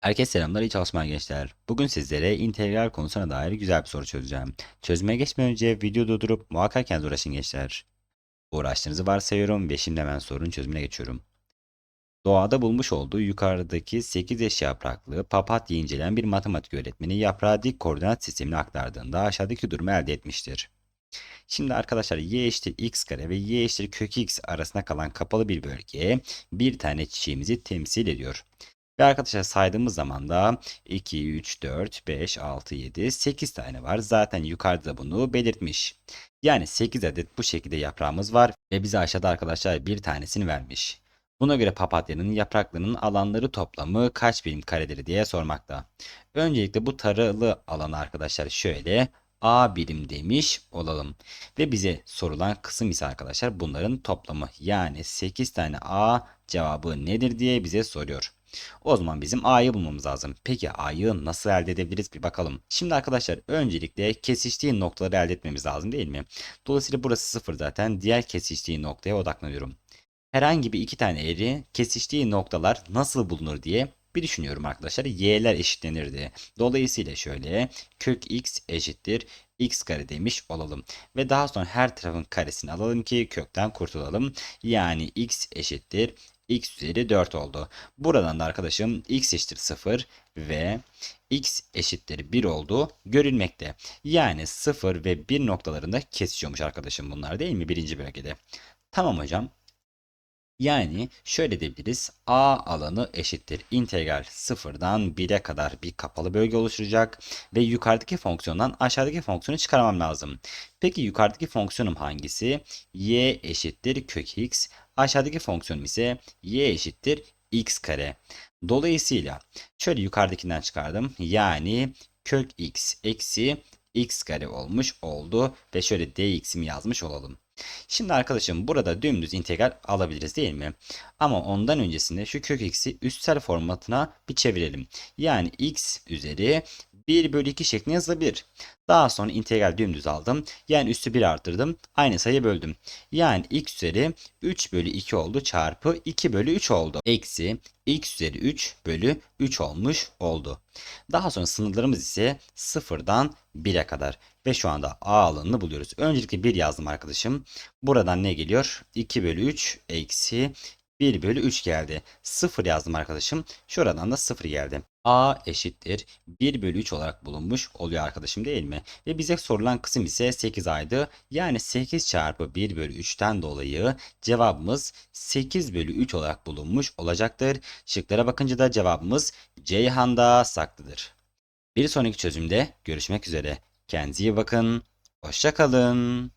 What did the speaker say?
Herkese selamlar, iyi çalışmalar gençler. Bugün sizlere integral konusuna dair güzel bir soru çözeceğim. Çözüme geçmeden önce video durdurup muhakkak kendiniz uğraşın gençler. Uğraştığınızı varsayıyorum ve şimdi hemen sorunun çözümüne geçiyorum. Doğada bulmuş olduğu yukarıdaki 8 eş yapraklı papatya inceleyen bir matematik öğretmeni yaprağı dik koordinat sistemine aktardığında aşağıdaki durumu elde etmiştir. Şimdi arkadaşlar y eşittir x kare ve y eşittir kök x arasında kalan kapalı bir bölge bir tane çiçeğimizi temsil ediyor. Ve arkadaşlar saydığımız zaman da 2, 3, 4, 5, 6, 7, 8 tane var. Zaten yukarıda bunu belirtmiş. Yani 8 adet bu şekilde yaprağımız var ve bize aşağıda arkadaşlar bir tanesini vermiş. Buna göre papatyanın yapraklarının alanları toplamı kaç birim karedir diye sormakta. Öncelikle bu taralı alanı arkadaşlar şöyle A birim demiş olalım. Ve bize sorulan kısım ise arkadaşlar bunların toplamı. Yani 8 tane A cevabı nedir diye bize soruyor. O zaman bizim A'yı bulmamız lazım. Peki A'yı nasıl elde edebiliriz bir bakalım. Şimdi arkadaşlar öncelikle kesiştiği noktaları elde etmemiz lazım değil mi? Dolayısıyla burası sıfır zaten. Diğer kesiştiği noktaya odaklanıyorum. Herhangi bir iki tane eri kesiştiği noktalar nasıl bulunur diye bir düşünüyorum arkadaşlar. Y'ler eşitlenirdi. Dolayısıyla şöyle kök x eşittir x kare demiş olalım. Ve daha sonra her tarafın karesini alalım ki kökten kurtulalım. Yani x eşittir x üzeri 4 oldu. Buradan da arkadaşım x eşittir 0 ve x eşittir 1 olduğu görülmekte. Yani 0 ve 1 noktalarında kesişiyormuş arkadaşım bunlar değil mi birinci bölgede. Tamam hocam. Yani şöyle diyebiliriz. A alanı eşittir. integral sıfırdan 1'e kadar bir kapalı bölge oluşturacak. Ve yukarıdaki fonksiyondan aşağıdaki fonksiyonu çıkarmam lazım. Peki yukarıdaki fonksiyonum hangisi? y eşittir kök x. Aşağıdaki fonksiyonum ise y eşittir x kare. Dolayısıyla şöyle yukarıdakinden çıkardım. Yani kök x eksi x kare olmuş oldu. Ve şöyle dx'imi yazmış olalım. Şimdi arkadaşım burada dümdüz integral alabiliriz değil mi? Ama ondan öncesinde şu kök x'i üstel formatına bir çevirelim. Yani x üzeri 1 bölü 2 şeklinde yazılabilir. Daha sonra integral dümdüz aldım. Yani üstü 1 arttırdım. Aynı sayı böldüm. Yani x üzeri 3 bölü 2 oldu çarpı 2 bölü 3 oldu. Eksi x üzeri 3 bölü 3 olmuş oldu. Daha sonra sınırlarımız ise 0'dan 1'e kadar. Ve şu anda a alanını buluyoruz. Öncelikle 1 yazdım arkadaşım. Buradan ne geliyor? 2 bölü 3 eksi 1 bölü 3 geldi. 0 yazdım arkadaşım. Şuradan da 0 geldi. A eşittir 1 bölü 3 olarak bulunmuş oluyor arkadaşım değil mi? Ve bize sorulan kısım ise 8 aydı. Yani 8 çarpı 1 bölü 3'ten dolayı cevabımız 8 bölü 3 olarak bulunmuş olacaktır. Şıklara bakınca da cevabımız Ceyhan'da saklıdır. Bir sonraki çözümde görüşmek üzere. Kendinize iyi bakın. Hoşçakalın.